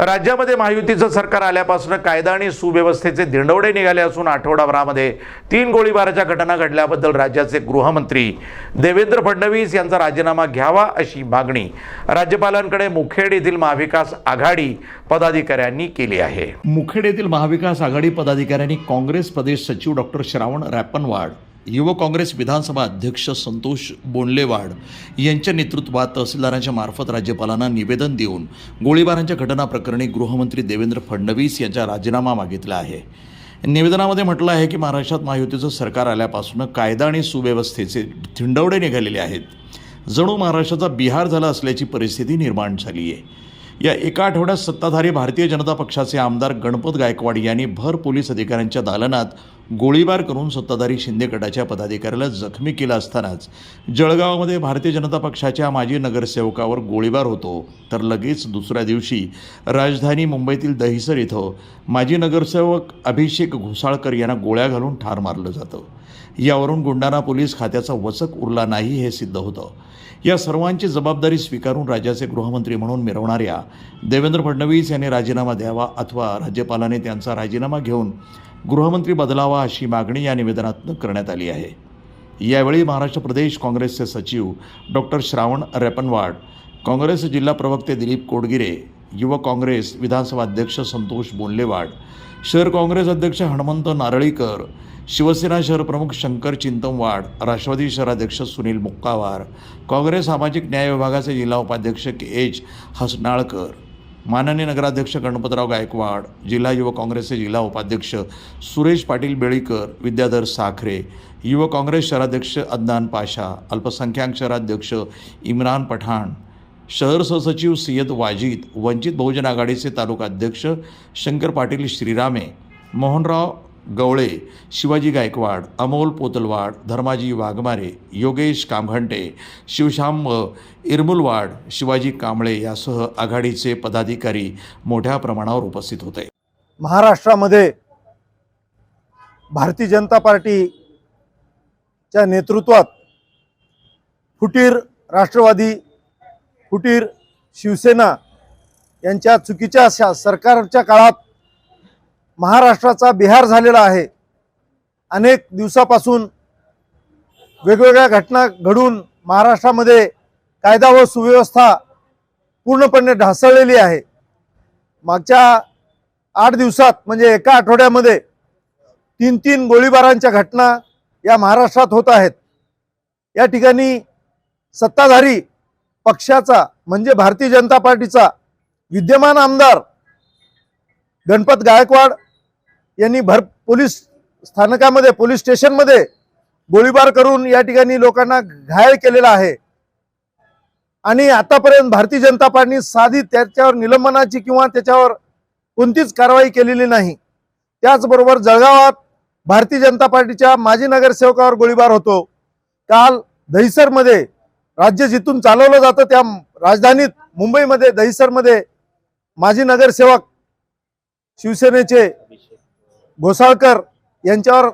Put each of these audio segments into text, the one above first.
राज्यामध्ये महायुतीचं सरकार आल्यापासून कायदा आणि सुव्यवस्थेचे दिंडवडे निघाले असून आठवडाभरामध्ये तीन गोळीबाराच्या घटना घडल्याबद्दल राज्याचे गृहमंत्री देवेंद्र फडणवीस यांचा राजीनामा घ्यावा अशी मागणी राज्यपालांकडे मुखेड येथील महाविकास आघाडी पदाधिकाऱ्यांनी केली आहे. मुखेड येथील महाविकास आघाडी पदाधिकाऱ्यांनी काँग्रेस प्रदेश सचिव डॉक्टर श्रावण रॅपनवाड युवक काँग्रेस विधानसभा अध्यक्ष संतोष बोंडलेवाड यांच्या नेतृत्वात तहसीलदारांच्या मार्फत राज्यपालांना निवेदन देऊन गोळीबारांच्या घटनाप्रकरणी गृहमंत्री देवेंद्र फडणवीस यांचा राजीनामा मागितला आहे. निवेदनामध्ये म्हटलं आहे की महाराष्ट्रात महायुतीचं सरकार आल्यापासून कायदा आणि सुव्यवस्थेचे थिंडवडे निघालेले आहेत. जणू महाराष्ट्राचा बिहार झाला असल्याची परिस्थिती निर्माण झाली आहे. या एका आठवड्यात सत्ताधारी भारतीय जनता पक्षाचे आमदार गणपत गायकवाड यांनी भर पोलीस अधिकाऱ्यांच्या दालनात गोळीबार करून सत्ताधारी शिंदे गटाच्या पदाधिकाऱ्याला जखमी केला असतानाच जळगावमध्ये भारतीय जनता पक्षाच्या माजी नगरसेवकावर गोळीबार होतो. तर लगेच दुसऱ्या दिवशी राजधानी मुंबईतील दहिसर इथं माजी नगरसेवक अभिषेक घोसाळकर यांना गोळ्या घालून ठार मारलं जातं. यावरून गुंडाणा पोलीस खात्याचा वचक उरला नाही हे सिद्ध होतं. या सर्वांची जबाबदारी स्वीकारून राज्याचे गृहमंत्री म्हणून मिरवणाऱ्या देवेंद्र फडणवीस यांनी राजीनामा द्यावा अथवा राज्यपालाने त्यांचा राजीनामा घेऊन गृहमंत्री बदलावा अशी मागणी या निवेदनातून करण्यात आली आहे. यावेळी महाराष्ट्र प्रदेश काँग्रेसचे सचिव डॉक्टर श्रावण रेपनवाड काँग्रेस जिल्हा प्रवक्ते दिलीप कोडगिरे युवक काँग्रेस विधानसभा अध्यक्ष संतोष बोंडलेवाड शहर काँग्रेस अध्यक्ष हनुमंत नारळीकर शिवसेना शहर प्रमुख शंकर चिंतमवाड राष्ट्रवादी शहराध्यक्ष सुनील मुक्कावार काँग्रेस सामाजिक न्याय विभागाचे जिल्हा उपाध्यक्ष के एच हसनाळकर माननीय नगराध्यक्ष गणपतराव गायकवाड जिल्हा युवक काँग्रेसचे जिल्हा उपाध्यक्ष सुरेश पाटील बेळीकर विद्याधर साखरे युवक काँग्रेस शहराध्यक्ष अदनान पाशा अल्पसंख्याक शहराध्यक्ष इम्रान पठाण शहर सहसचिव सय्यद वाजीद वंचित बहुजन आघाडीचे तालुका अध्यक्ष शंकर पाटील श्रीरामे मोहनराव गवळे शिवाजी गायकवाड अमोल पोतलवाड धर्माजी वाघमारे योगेश कामघंटे शिवशाम इरमुलवाड शिवाजी कांबळे यासह आघाडीचे पदाधिकारी मोठ्या प्रमाणावर उपस्थित होते. महाराष्ट्रामध्ये भारतीय जनता पार्टीच्या नेतृत्वात फुटीर राष्ट्रवादी फुटीर शिवसेना यांच्या चुकीच्या सरकारच्या काळात महाराष्ट्राचा बिहार झालेला आहे. अनेक दिवसापासून वेगवेगळ्या घटना घडून महाराष्ट्रामध्ये कायदा व सुव्यवस्था पूर्णपणे ढासळलेली आहे. मागच्या आठ दिवसात म्हणजे एका आठवड्यामध्ये तीन तीन गोळीबारांच्या घटना या महाराष्ट्रात होत आहेत. या ठिकाणी सत्ताधारी पक्षाचा म्हणजे भारतीय जनता पार्टीचा विद्यमान आमदार गणपत गायकवाड यांनी भर पोलीस स्थानकामध्ये पोलीस स्टेशनमध्ये गोळीबार करून या ठिकाणी लोकांना घायल केलेला आहे. आणि आतापर्यंत भारतीय जनता पार्टीने साधी त्याच्यावर निलंबनाची किंवा त्याच्यावर कोणतीच कारवाई केलेली नाही. त्याचबरोबर जळगावात भारतीय जनता पार्टीच्या माजी नगरसेवकावर गोळीबार होतो. काल दहिसरमध्ये राज्य जिथून चालवलं जातं त्या राजधानीत मुंबईमध्ये दहिसरमध्ये माजी नगरसेवक शिवसेनेचे घोसाळकर यांच्यावर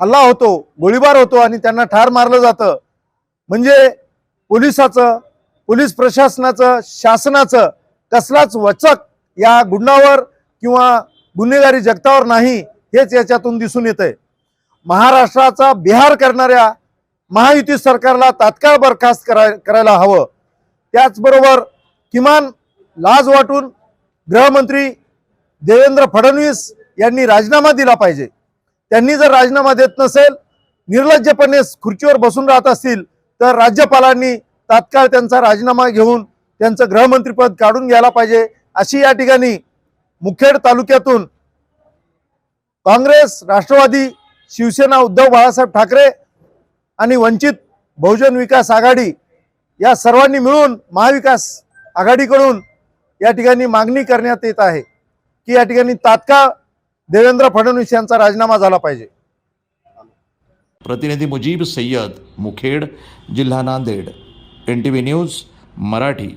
हल्ला होतो गोळीबार होतो आणि त्यांना ठार मारलं जातं. म्हणजे पोलिसाचं पोलीस प्रशासनाचं शासनाचं कसलाच वचक या गुन्ह्यावर किंवा गुन्हेगारी जगतावर नाही हेच याच्यातून दिसून येत आहे महाराष्ट्राचा बिहार करणाऱ्या महायुती सरकारला तात्काळ बरखास्त कराय करायला हवं. त्याचबरोबर किमान लाज वाटून गृहमंत्री देवेंद्र फडणवीस यांनी राजीनामा दिला पाहिजे. त्यांनी जर राजीनामा देत नसेल निर्लज्जपणे खुर्चीवर बसून राहत असतील तर राज्यपालांनी तात्काळ त्यांचा राजीनामा घेऊन त्यांचं गृहमंत्रीपद काढून घ्यायला पाहिजे. अशी या ठिकाणी मुखेड तालुक्यातून काँग्रेस राष्ट्रवादी शिवसेना उद्धव बाळासाहेब ठाकरे आणि वंचित बहुजन विकास आघाडी या सर्वांनी मिळून महाविकास आघाडीकडून या ठिकाणी मागणी करण्यात येत आहे की या ठिकाणी तात्काळ देवेंद्र फडणवीस यांचा राजीनामा झाला पाहिजे. प्रतिनिधी मुजीब सय्यद मुखेड जिल्हा Nanded. N T V news Marathi.